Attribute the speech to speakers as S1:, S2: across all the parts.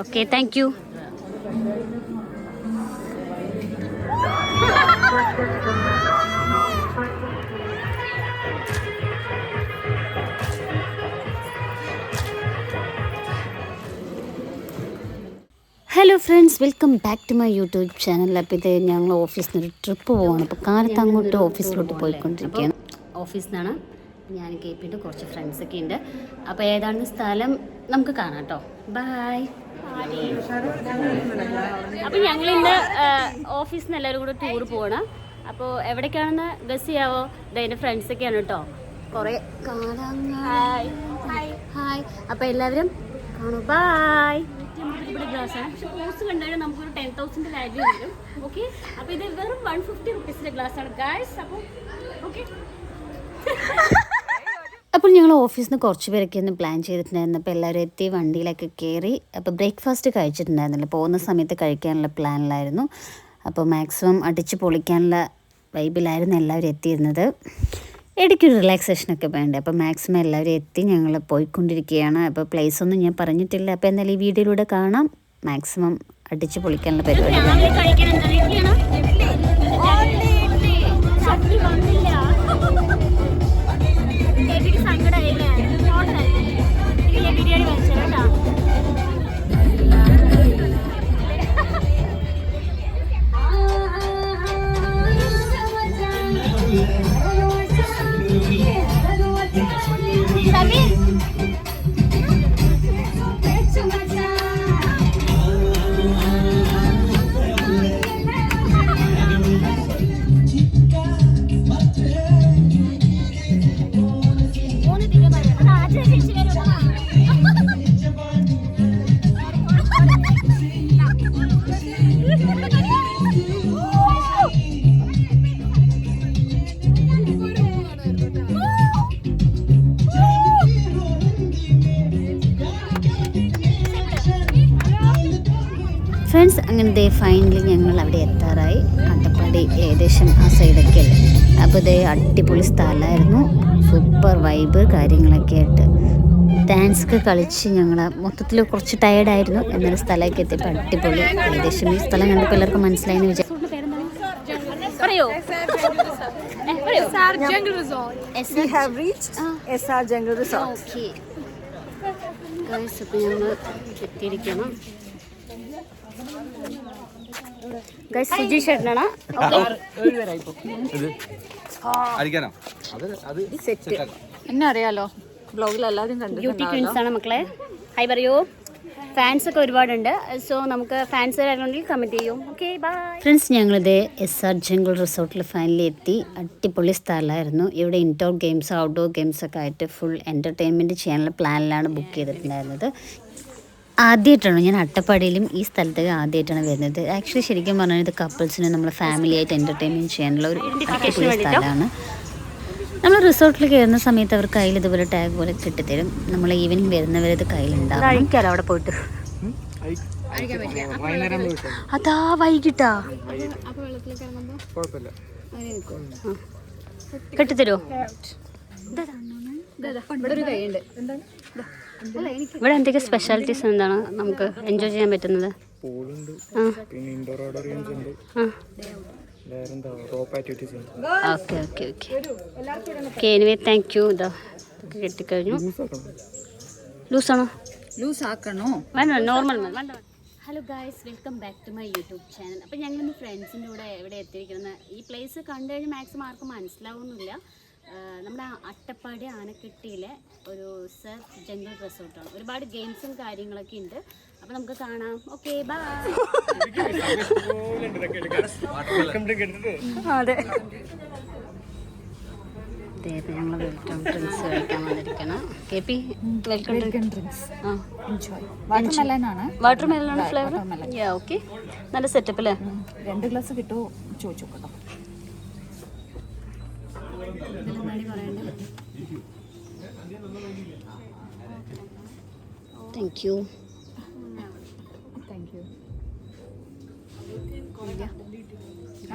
S1: Okay thank you hello friends welcome back to my YouTube channel അപ്പോൾ ഇത് ഞങ്ങൾ ഓഫീസിൽ നിന്ന് ഒരു ട്രിപ്പ് പോവാണ്. അപ്പോൾ കാലത്ത് അങ്ങോട്ട് ഓഫീസിലോട്ട് പോയിക്കൊണ്ടിരിക്കുകയാണ്. ഓഫീസിൽ നിന്നാണ് ഞാൻ കേപ്പിന്റെ കുറച്ച് ഫ്രണ്ട്സൊക്കെ ഉണ്ട്. അപ്പോൾ ഏതാണ് സ്ഥലം നമുക്ക് കാണാം കേട്ടോ ബായ് അപ്പോൾ ഞങ്ങൾ ഇന്ന് ഓഫീസിൽ നിന്ന് എല്ലാവരും കൂടെ ടൂർ പോകണം അപ്പോൾ എവിടേക്കാണെന്ന് ഗസ് ചെയ്യാവോ? ഇത് എന്റെ ഫ്രണ്ട്സൊക്കെയാണ് കേട്ടോ കുറേ കാണാം ഹായ് ഹായ് അപ്പോൾ എല്ലാവരും കാണൂ. ബായ് ഇവിടെ ഗ്ലാസ് ആണ്. പക്ഷെ കോഴ്സ് കണ്ടാൽ നമുക്കൊരു ടെൻ തൗസൻഡ് വാല്യൂ വരും. ഓക്കെ അപ്പോൾ ഇത് വെറും വൺ ഫിഫ്റ്റി റുപ്പീസിന്റെ ഗ്ലാസ് ആണ് ഗായ്സ് അപ്പോൾ ഓക്കെ അപ്പോൾ ഞങ്ങൾ ഓഫീസിൽ നിന്ന് കുറച്ച് പേരൊക്കെ ഒന്ന് പ്ലാൻ ചെയ്തിട്ടുണ്ടായിരുന്നു. അപ്പോൾ എല്ലാവരും എത്തി വണ്ടിയിലൊക്കെ കയറി. അപ്പോൾ ബ്രേക്ക്ഫാസ്റ്റ് കഴിച്ചിട്ടുണ്ടായിരുന്നില്ല. പോകുന്ന സമയത്ത് കഴിക്കാനുള്ള പ്ലാനിലായിരുന്നു അപ്പോൾ മാക്സിമം അടിച്ച് പൊളിക്കാനുള്ള വൈബിലായിരുന്നു എല്ലാവരും എത്തിയിരുന്നത്. ഇടയ്ക്കൊരു റിലാക്സേഷനൊക്കെ വേണ്ടേ? അപ്പോൾ മാക്സിമം എല്ലാവരും എത്തി ഞങ്ങൾ പോയിക്കൊണ്ടിരിക്കുകയാണ്. അപ്പോൾ പ്ലേസ് ഒന്നും ഞാൻ പറഞ്ഞിട്ടില്ല. അപ്പോൾ എന്തായാലും ഈ വീഡിയോയിലൂടെ കാണാം. മാക്സിമം അടിച്ച് പൊളിക്കാനുള്ള പരിപാടി എത്താറായി. അട്ടപ്പാടി ഏകദേശം ആ സൈഡൊക്കെ അല്ലേ? അപ്പോൾ ഇതേ അടിപൊളി സ്ഥലമായിരുന്നു. സൂപ്പർ വൈബ് കാര്യങ്ങളൊക്കെ ആയിട്ട്. ഡാൻസ് ഒക്കെ കളിച്ച് ഞങ്ങൾ മൊത്തത്തിൽ കുറച്ച് ടയർഡായിരുന്നു എന്നൊരു സ്ഥലമൊക്കെ എത്തിയപ്പോൾ അടിപൊളി. ഏകദേശം ഈ സ്ഥലം കണ്ടപ്പോൾ എല്ലാവർക്കും മനസ്സിലായെന്ന് വിചാരിച്ചു പറയോ. ഞങ്ങൾ എത്തിയിരിക്കണം. ഗൈസ് സുജി ചേട്ടനാണ്
S2: അടിക്കാനോ? അത് അത് സെറ്റാക്കാം.
S3: എന്നെ അറിയാലോ. ബ്ലോഗിൽ എല്ലാവരും
S1: ബ്യൂട്ടി
S3: കണ്ടിട്ടുണ്ടാവല്ലോ
S1: ക്വീൻസ് ആണ് മക്കളെ. ഹൈ പറയൂ. ഫാൻസ് ഒക്കെ ഒരുപാടുണ്ട്. സോ നമുക്ക് ഫാൻസ് ആയിട്ടുണ്ടെങ്കിൽ കമന്റ് ചെയ്യും. ഓക്കെ ബൈ ഫ്രണ്ട്സ് ഞങ്ങളിത് എസ് ആർ ജംഗിൾ റിസോർട്ടിൽ ഫൈനലി എത്തി. അടിപൊളി സ്ഥലമായിരുന്നു. ഇവിടെ ഇൻഡോർ ഗെയിംസ് ഔട്ട്ഡോർ ഗെയിംസ് ഒക്കെ ആയിട്ട് ഫുൾ എന്റർടൈൻമെന്റ് ചെയ്യാനുള്ള പ്ലാനിലാണ് ബുക്ക് ചെയ്തിട്ടുണ്ടായിരുന്നത്. ആദ്യമായിട്ടാണ് ഞാൻ അട്ടപ്പാടിയിലും ഈ സ്ഥലത്തേക്ക് ആദ്യമായിട്ടാണ് വരുന്നത് ആക്ച്വലി ശരിക്കും പറഞ്ഞാൽ ഇത് കപ്പിൾസിന് നമ്മൾ ഫാമിലി ആയിട്ട് എന്റർടൈൻമെന്റ് ചെയ്യാനുള്ള ഒരു അടിപൊളി സ്ഥലമാണ് നമ്മൾ റിസോർട്ടിൽ കയറുന്ന സമയത്ത് അവർ കയ്യിൽ ഇതുപോലെ ടാഗ് പോലെ കിട്ടിത്തരും നമ്മൾ ഈവനിങ് വരുന്നവരെ ഇത് കയ്യിലുണ്ടാവും അവിടെ പോയിട്ട് അതാ വൈകിട്ടാ കെട്ടിത്തരോ
S3: ഇവിടെ ഒരു കൈയുണ്ട്
S1: ഇവിടെ എന്തൊക്കെ സ്പെഷ്യാലിറ്റീസ് എന്താണ് നമുക്ക് എൻജോയ് ചെയ്യാൻ പറ്റുന്നത്?
S4: പൂളുണ്ട് പിന്നെ ഇൻഡോർ ഓഡിറ്റോറിയംസ് ഉണ്ട്.
S1: ആ.
S4: വേറെന്താ? റോപ്പ് ആക്ടിവിറ്റീസ് ഉണ്ട്.
S1: Okay okay okay okay anyway thank you ഇതാ കിട്ടിക്കഴിഞ്ഞു. ലൂസാണോ
S3: ലൂസ് ആക്കണോ?
S1: വേണ്ട നോർമൽ വേണ്ട hello guys welcome back to my YouTube channel അപ്പോൾ ഞങ്ങളിന്ന് ഫ്രണ്ട്സിന്റെ കൂടെ എവിടെ എത്തിയിരിക്കുന്നത്? ഈ പ്ലേസ് കണ്ടു കഴിഞ്ഞാൽ മാക്സിമം ആർക്കും മനസ്സിലാവുന്നില്ല. നമ്മുടെ അട്ടപ്പാടി ആനക്കെട്ടിയിലെ ഒരു സെർഫ് ജംഗിൾ റിസോർട്ടാണ് ഒരുപാട് ഗെയിംസും കാര്യങ്ങളൊക്കെ ഉണ്ട്. അപ്പോൾ നമുക്ക് കാണാം. ഓക്കെ ബൈ
S3: അതെ.
S1: ഞങ്ങൾ വെൽക്കം ഡ്രിങ്ക്സ് കഴിക്കാൻ വന്നിരിക്കണം K P welcome
S3: drinks water
S1: melon flavour okay നല്ല സെറ്റപ്പ് അല്ലേ?
S3: രണ്ട് ഗ്ലാസ് കിട്ടുമോ ചോദിച്ചു കേട്ടോ
S1: താങ്ക് യു
S3: താങ്ക് യു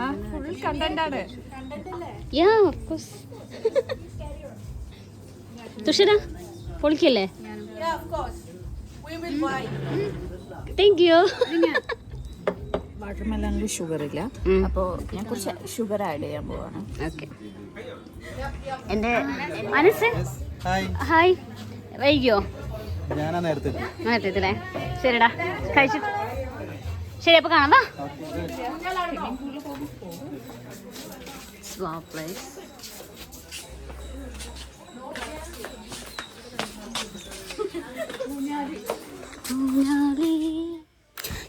S3: ആ ഫുൾ കണ്ടന്റ് ആണ്.
S1: യാ ഓഫ് കോഴ്സ് തുഷര പൊളിക്കല്ലേ?
S5: താങ്ക് യു
S3: വാട്ടർമെലണിൽ ഷുഗർ ഇല്ല. അപ്പോ ഞാൻ കുറച്ച് ഷുഗർ ആഡ് ചെയ്യാൻ പോവാണ്.
S5: ഓക്കെ എന്റെ മനസ്സ്?
S1: ഹായ്.
S5: ഹായ്. വൈകിയോ?
S1: നേരത്തെ
S5: ശരിടാ കഴിച്ചു. ശരി അപ്പൊ കാണാം വാ.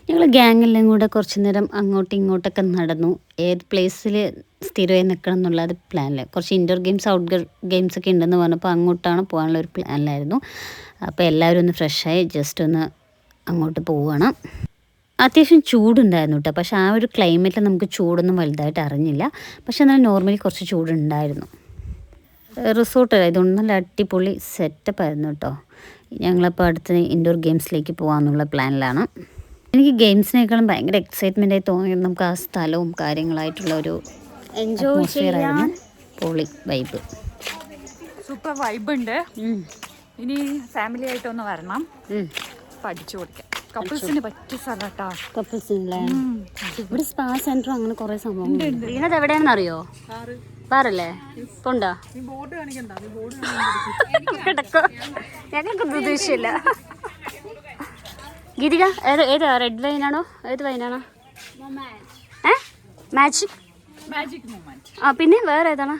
S5: ഞങ്ങൾ ഗ്യാങ്ങെല്ലാം കൂടെ കുറച്ചു നേരം അങ്ങോട്ടും ഇങ്ങോട്ടൊക്കെ നടന്നു. ഏത് പ്ലേസിൽ സ്ഥിരമായി നിൽക്കണം എന്നുള്ള അത് പ്ലാനിൽ കുറച്ച് ഇൻഡോർ ഗെയിംസ് ഔട്ട്ഡോർ ഗെയിംസ് ഒക്കെ ഉണ്ടെന്ന് പറഞ്ഞപ്പോൾ അങ്ങോട്ടാണ് പോകാനുള്ള ഒരു പ്ലാനിലായിരുന്നു അപ്പോൾ എല്ലാവരും ഒന്ന് ഫ്രഷായി ജസ്റ്റ് ഒന്ന് അങ്ങോട്ട് പോവുകയാണ് അത്യാവശ്യം ചൂടുണ്ടായിരുന്നു കേട്ടോ പക്ഷേ ആ ഒരു ക്ലൈമറ്റിൽ നമുക്ക് ചൂടൊന്നും വലുതായിട്ട് അറിഞ്ഞില്ല. പക്ഷേ എന്നാൽ നോർമലി കുറച്ച് ചൂടുണ്ടായിരുന്നു. റിസോർട്ട് ഇതൊന്നും നല്ല അടിപൊളി സെറ്റപ്പ് ആയിരുന്നു കേട്ടോ ഞങ്ങളപ്പോൾ അടുത്ത് ഇൻഡോർ ഗെയിംസിലേക്ക് പോകാമെന്നുള്ള പ്ലാനിലാണ് എനിക്ക് ഗെയിംസിനേക്കാളും ഭയങ്കര എക്സൈറ്റ്മെന്റായി തോന്നിയത് നമുക്ക് ആ സ്ഥലവും കാര്യങ്ങളായിട്ടുള്ള ഒരു എൻജോയ് ചെയ്യാൻ പൊളി വൈബ്
S3: സൂപ്പർ വൈബ് ഉണ്ട്. ഇനി ഫാമിലി ആയിട്ടൊന്ന് വരണം. പഠിച്ചു കൊടുക്കാം. കപ്പിൾസിന് പറ്റിയ സ്ഥലം കേട്ടോ.
S5: കപ്പിൾസിനല്ലേ ഇവിടെ സ്പാ സെന്ററും അങ്ങനെ കുറെ സംഭവം ഇതിനകത്ത് എവിടെയാണെന്ന് അറിയോ പാറല്ലേ? പോണ്ടോ കിടക്കോ. ഞങ്ങൾക്ക് പ്രതീക്ഷയില്ല ഗിരിക ഏത് ഏതാ? റെഡ് വൈനാണോ ഏത് വൈനാണോ ഏ? മാജിക് ആ പിന്നെ വേറെ ഏതാണ്?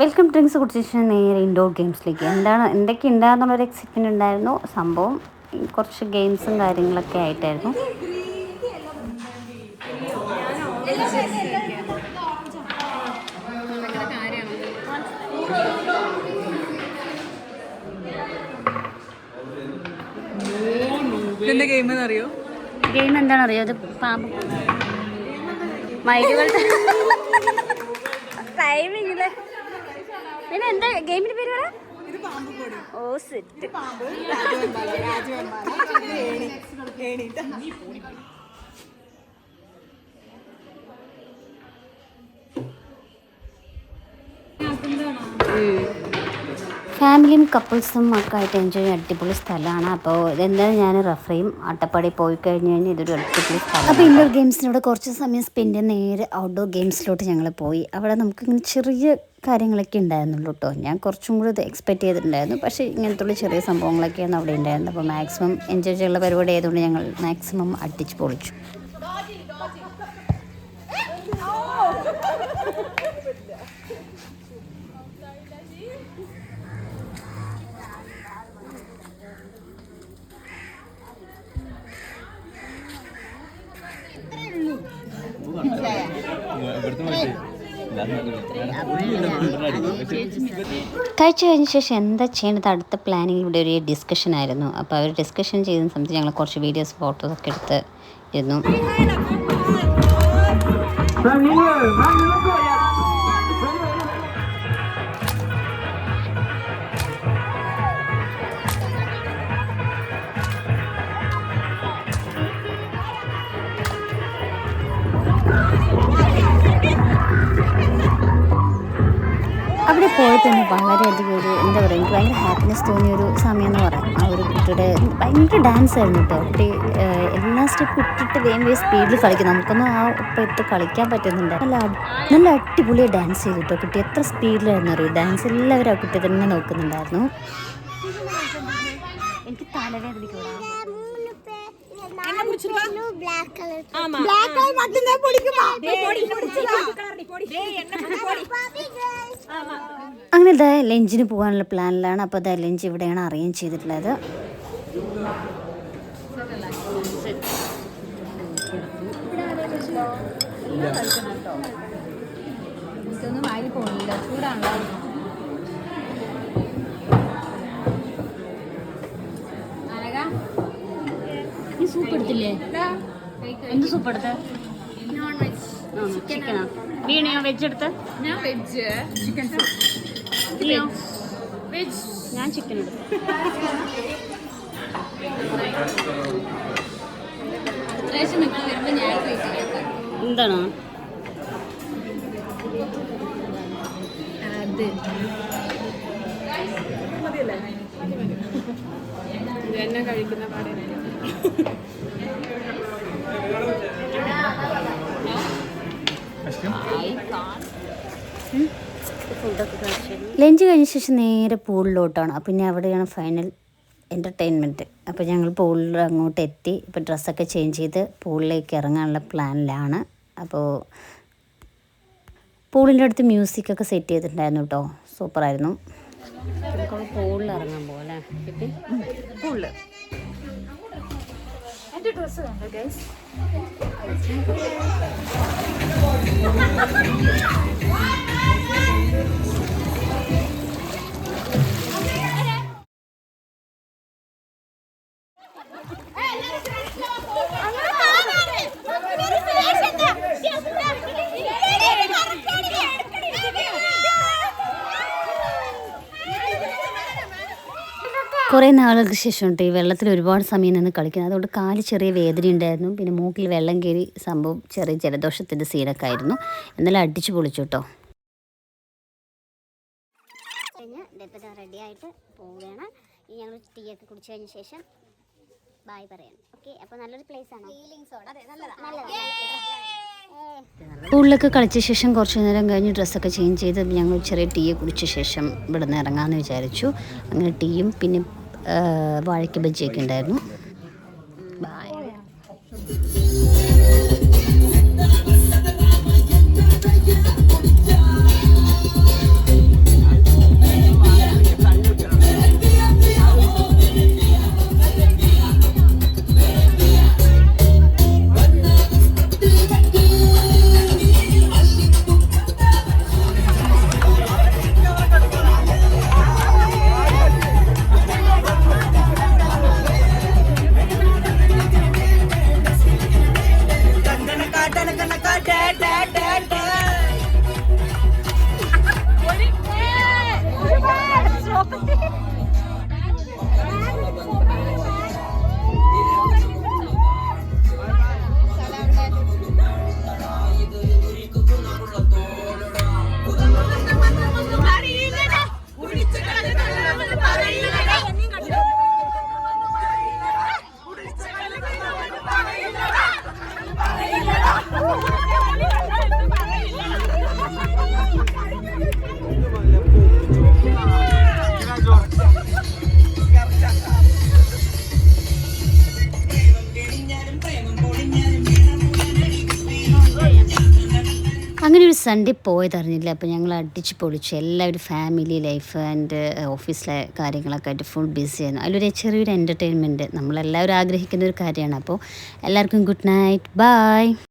S5: വെൽക്കം ഡ്രിങ്ക്സ് കുടിച്ച ശേഷം നേരെ ഇൻഡോർ ഗെയിംസിലേക്ക് എന്താണ് എന്തൊക്കെ ഉണ്ടാകുന്നുള്ളൊരു എക്സൈറ്റ്മെന്റ് ഉണ്ടായിരുന്നു? സംഭവം കുറച്ച് ഗെയിംസും കാര്യങ്ങളൊക്കെ ആയിട്ടായിരുന്നു.
S3: ഗെയിം എന്താണെന്നറിയോ
S5: ഗെയിം എന്താണെന്ന് അറിയോ അത് പാമ്പ്. മയിലുകളുടെ ടൈമിങ്ങിൽ പിന്നെ എന്താ ഗെയിമിന്റെ പേര് പറ? ഓ സെറ്റ്. ഫാമിലിയും കപ്പിൾസും ഒക്കെ ആയിട്ട് എൻജോയ് ചെയ്യാൻ അടിപൊളി സ്ഥലമാണ്. അപ്പോൾ ഇതെന്തായാലും ഞാൻ റെഫർ ചെയ്യും അട്ടപ്പാടി പോയി കഴിഞ്ഞ് കഴിഞ്ഞാൽ ഇതൊരു അടിപൊളി സ്ഥലം അപ്പോൾ ഇൻഡോർ ഗെയിംസിനോട് കുറച്ച് സമയം സ്പെൻഡ് ചെയ്ത് നേരെ ഔട്ട്ഡോർ ഗെയിംസിലോട്ട് ഞങ്ങൾ പോയി. അവിടെ നമുക്ക് ഇങ്ങനെ ചെറിയ കാര്യങ്ങളൊക്കെ ഉണ്ടായിരുന്നുള്ളൂ കേട്ടോ ഞാൻ കുറച്ചും കൂടി ഇത് എക്സ്പെക്റ്റ് ചെയ്തിട്ടുണ്ടായിരുന്നു. പക്ഷേ ഇങ്ങനത്തുള്ള ചെറിയ സംഭവങ്ങളൊക്കെയാണ് അവിടെ ഉണ്ടായിരുന്നത്. അപ്പോൾ മാക്സിമം എൻജോയ് ചെയ്യാനുള്ള പരിപാടി ആയതുകൊണ്ട് ഞങ്ങൾ മാക്സിമം അടിച്ച് പൊളിച്ചു. കഴിച്ചു കഴിഞ്ഞ ശേഷം എന്താ ചെയ്യേണ്ടത്? അടുത്ത പ്ലാനിങ് ഇവിടെ ഒരു ഡിസ്കഷൻ ആയിരുന്നു. അപ്പോൾ അവർ ഡിസ്കഷൻ ചെയ്യുന്ന സമയത്ത് ഞങ്ങൾ കുറച്ച് വീഡിയോസ് ഫോട്ടോസ് ഒക്കെ എടുത്ത് ഇരുന്നു. അവിടെ പോയി തന്നെ വളരെയധികം ഒരു എന്താ പറയുക എനിക്ക് ഭയങ്കര ഹാപ്പിനെസ് തോന്നിയ ഒരു സമയം എന്ന് പറയാം. ആ ഒരു കുട്ടിയുടെ ഭയങ്കര ഡാൻസ് ആയിരുന്നു കേട്ടോ. കുട്ടി എല്ലാ സ്റ്റെപ്പ് ഇട്ടിട്ട് വേ സ്പീഡിൽ കളിക്കും. നമുക്കൊന്നും ആ ഇട്ട് കളിക്കാൻ പറ്റുന്നുണ്ട് നല്ല നല്ല അടിപൊളിയായി ഡാൻസ് ചെയ്തു കേട്ടോ. കുട്ടി എത്ര സ്പീഡിലായിരുന്നു അറിയും? ഡാൻസ് എല്ലാവരും ആ കുട്ടി തന്നെ നോക്കുന്നുണ്ടായിരുന്നു. എനിക്ക് തലവേദനിക്കൂടാ അങ്ങനെ ഇതാ ലഞ്ചിന് പോകാനുള്ള പ്ലാനിലാണ്. അപ്പോൾ ഇതാ ലഞ്ച് ഇവിടെയാണ് അറേഞ്ച് ചെയ്തിട്ടുള്ളത്.
S3: ചൂടാണല്ലോ.
S5: എടുത്തില്ലേ എന്ത് സൂപ്പ് എടുത്ത്? ചിക്കനാ വീണയോ വെജ് എടുത്ത്?
S3: ഞാൻ വെജ് ചിക്കൻ
S5: നീയോ
S3: വെജ്
S5: ഞാൻ ചിക്കൻ എടുത്തു. എന്താണോ?
S3: അത് തന്നെ കഴിക്കുന്ന പാടെ.
S5: ലഞ്ച് കഴിഞ്ഞ ശേഷം നേരെ പൂളിലോട്ടാണ്. അപ്പം ഇനി അവിടെയാണ് ഫൈനൽ എന്റർടൈൻമെന്റ് അപ്പോൾ ഞങ്ങൾ പൂളിൽ അങ്ങോട്ട് എത്തി. ഇപ്പോൾ ഡ്രസ്സൊക്കെ ചേഞ്ച് ചെയ്ത് പൂളിലേക്ക് ഇറങ്ങാനുള്ള പ്ലാനിലാണ് അപ്പോൾ പൂളിന്റെ അടുത്ത് മ്യൂസിക്കൊക്കെ സെറ്റ് ചെയ്തിട്ടുണ്ടായിരുന്നു കേട്ടോ സൂപ്പറായിരുന്നു നമുക്ക് പൂളിൽ ഇറങ്ങാൻ പോലെ
S3: എന്റെ ഡ്രസ്സ് കണ്ടോ ഗൈസ്
S5: കുറേ നാളുകൾക്ക് ശേഷം ഈ വെള്ളത്തിൽ ഒരുപാട് സമയം നിന്ന് കളിക്കുന്നത്. അതുകൊണ്ട് കാൽ ചെറിയ വേദന ഉണ്ടായിരുന്നു. പിന്നെ മൂക്കിൽ വെള്ളം കയറി സംഭവം ചെറിയ ജലദോഷത്തിന്റെ സീനൊക്കെ ആയിരുന്നു. എന്നാലും അടിച്ചു പൊളിച്ചു കേട്ടോ കഴിഞ്ഞ് റെഡി ആയിട്ട് പോവുകയാണ്. ഇനി ഞങ്ങൾ ടീ ഒക്കെ കുടിച്ചു കഴിഞ്ഞ ശേഷം ബായ് പറയാം ഓക്കെ അപ്പോൾ നല്ലൊരു പ്ലേസ് ആണ്? സ്കൂളിലൊക്കെ കളിച്ച ശേഷം കുറച്ച് നേരം കഴിഞ്ഞ് ഡ്രസ്സൊക്കെ ചേഞ്ച് ചെയ്ത് ഞങ്ങൾ ചെറിയ ടീ കുടിച്ച ശേഷം ഇവിടെ നിന്ന് ഇറങ്ങാമെന്ന് വിചാരിച്ചു. അങ്ങനെ ടീയും പിന്നെ വാഴയ്ക്ക ബജ്ജിയൊക്കെ ഉണ്ടായിരുന്നു. ബായ് സൺഡേ പോയതറിഞ്ഞില്ല? അപ്പോൾ ഞങ്ങൾ അടിച്ച് പൊളിച്ചു. എല്ലാവരും ഫാമിലി ലൈഫ് ആൻഡ് ഓഫീസിലെ കാര്യങ്ങളൊക്കെ ആയിട്ട് ഫുൾ ബിസി ആയിരുന്നു. അതിലൊരു ചെറിയൊരു എന്റർടൈൻമെന്റ് നമ്മളെല്ലാവരും ആഗ്രഹിക്കുന്ന ഒരു കാര്യമാണ്. അപ്പോൾ എല്ലാവർക്കും ഗുഡ് നൈറ്റ് ബൈ